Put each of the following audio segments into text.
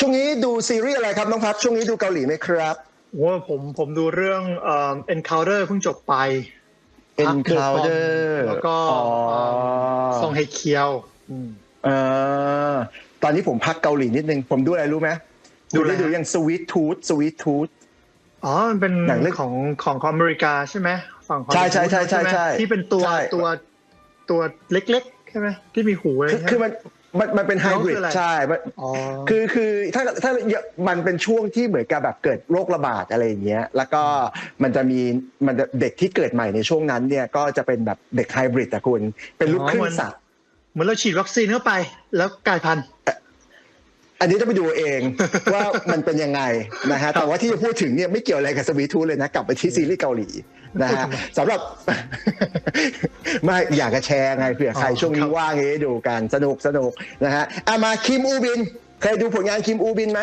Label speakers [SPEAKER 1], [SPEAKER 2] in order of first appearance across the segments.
[SPEAKER 1] ช่วงนี้ดูซีรีส์อะไรครับน้องพัดช่วงนี้ดูเกาหลีไหมครับ
[SPEAKER 2] โอ้ผมผมดูเรื่องเอ่อ Encounter เพิ่งจบไป
[SPEAKER 1] Encounter
[SPEAKER 2] แล้วก็
[SPEAKER 1] อ๋อ
[SPEAKER 2] ซองเฮเคียวอืม
[SPEAKER 1] เออตอนนี้ผมพักเกาหลีนิดนึง ผมดูอะไรรู้ไหม
[SPEAKER 2] ดู
[SPEAKER 1] ดู
[SPEAKER 2] อะไร
[SPEAKER 1] ได้ดูยังสวีททูธสวีททูธ
[SPEAKER 2] อ๋อมันเป็น
[SPEAKER 1] หนังเรื่อง
[SPEAKER 2] ของของของอเมริกาใช่ไหมฝั่งฮอล
[SPEAKER 1] ใช่
[SPEAKER 2] ลีวูด
[SPEAKER 1] ใช่ใช่ใช่
[SPEAKER 2] ไหม
[SPEAKER 1] ใช่
[SPEAKER 2] ที่เป็นตัว
[SPEAKER 1] ใช่
[SPEAKER 2] ตัวตัวเล็กๆใช่ไหมที่มีหูอะไร
[SPEAKER 1] คือ
[SPEAKER 2] ใช่ไห
[SPEAKER 1] คือมัน มันมันเป็นไฮบริด
[SPEAKER 2] น้องคืออะไร
[SPEAKER 1] ใช่มัน
[SPEAKER 2] อ๋อ
[SPEAKER 1] คือคือถ้าถ้ามันเป็นช่วงที่เหมือนกับแบบเกิดโรคระบาดอะไรอย่างเงี้ย แล้วก็มันจะมีมันจะเด็กที่เกิดใหม่ในช่วงนั้นเนี่ยก็จะเป็นแบบเด็กไฮบริดอะคุณ เป็นลูกครึ่งสัตว์
[SPEAKER 2] เหมือนเราฉีดวัคซีนเข้าไป แล้วกลายพันธุ์
[SPEAKER 1] อันนี้ต้องไปดูเองว่ามันเป็นยังไงนะฮะแต่ว่าที่จะพูดถึงเนี่ยไม่เกี่ยวอะไรกับสวีทูเลยนะ กลับไปที่ซีรีส์เกาหลีนะฮะสำหรับ ไม่อยากจะแชร์ไงเผื่อใคร
[SPEAKER 2] อ๋อ
[SPEAKER 1] ช่วง
[SPEAKER 2] ค
[SPEAKER 1] นี้
[SPEAKER 2] รับ
[SPEAKER 1] ว่างให้ดูกันสนุกสนุกนะฮะอะมาคิมอูบิน เคยดูผลงานคิมอูบินไหม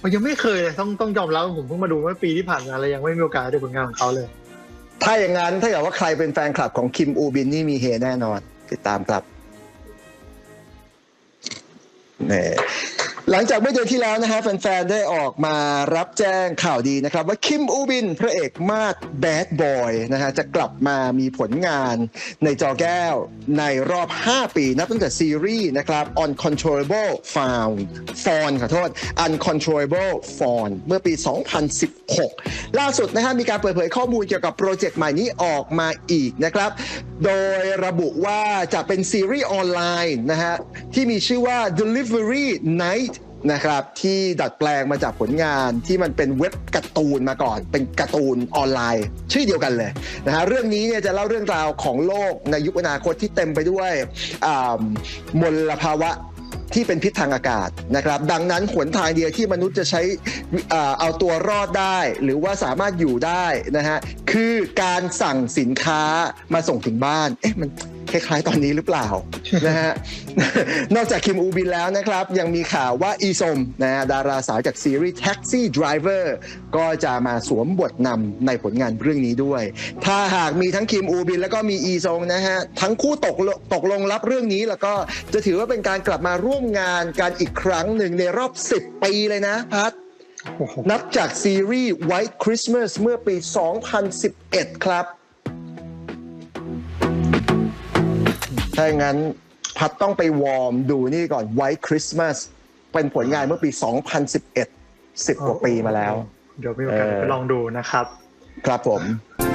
[SPEAKER 2] ผมยังไม่เคยเลยต้องต้องยอมรับว่าผมเพิ่งมาดูเมื่อปีที่ผ่านมาเลยยังไม่มีโอกาสได้ดูผลงานของเขาเลย
[SPEAKER 1] ถ้าอย่างนั้นถ้าเกิดว่าใครเป็นแฟนคลับของคิมอูบินนี่มีเฮแน่นอน ติดตามครับนี่ หลังจากเมื่อเดือนที่แล้วนะฮะแฟนๆ ได้ออกมารับแจ้งข่าวดีนะครับ ว่าคิมอูบินพระเอกมาดแบดบอยนะฮะจะกลับมามีผลงานในจอแก้วในรอบ 5 ปี นับตั้งแต่ซีรีส์นะครับ Uncontrollable Fawn Fawn ขอโทษ Uncontrollable Fawn เมื่อปี 2016 ล่าสุดนะฮะมีการเปิดเผยข้อมูลเกี่ยวกับโปรเจกต์ใหม่นี้ออกมาอีกนะครับ โดยระบุว่าจะเป็นซีรีส์ออนไลน์นะฮะที่มีชื่อว่า Delivery Night นะครับที่ดัดแปลงมาจากผลงานที่มันเป็นเว็บการ์ตูนมาก่อน เป็นการ์ตูนออนไลน์ ชื่อเดียวกันเลยนะฮะเรื่องนี้เนี่ยจะเล่าเรื่องราวของโลกในยุคอนาคตที่เต็มไปด้วยมลภาวะ ที่เป็นพิษทางอากาศนะครับ ดังนั้นหนทางเดียวที่มนุษย์จะใช้เอ่อเอาตัวรอดได้ หรือว่าสามารถอยู่ได้นะฮะคือการสั่งสินค้ามาส่งถึงบ้านเอ๊ะมัน คล้ายๆ ตอนนี้หรือเปล่านะฮะนอกจากคิมอูบินแล้วนะครับ ยังมีข่าวว่าอีซมนะฮะดาราสาวจากซีรีส์ Taxi Driver ก็จะมาสวมบทนำในผลงานเรื่องนี้ด้วย ถ้าหากมีทั้งคิมอูบิน แล้วก็มีอีซงนะฮะทั้งคู่ตกลงตกลงรับเรื่องนี้แล้วก็จะถือว่าเป็นการกลับมาร่วมงานกันอีกครั้งหนึ่งในรอบ 10 ปีเลยนะพัด
[SPEAKER 2] โอ้โห
[SPEAKER 1] นับจากซีรีส์ White Christmas เมื่อปี 2011 ครับ ถ้าอย่างนั้นพัดต้องไปวอร์มดูนี่ก่อน White Christmas เป็นผลงานเมื่อปี 2011 10กว่าปีมาแล้ว
[SPEAKER 2] เดี๋ยวมีโอกาส
[SPEAKER 1] เออ
[SPEAKER 2] ไปลองดูนะครับ
[SPEAKER 1] ครับผม
[SPEAKER 2] ค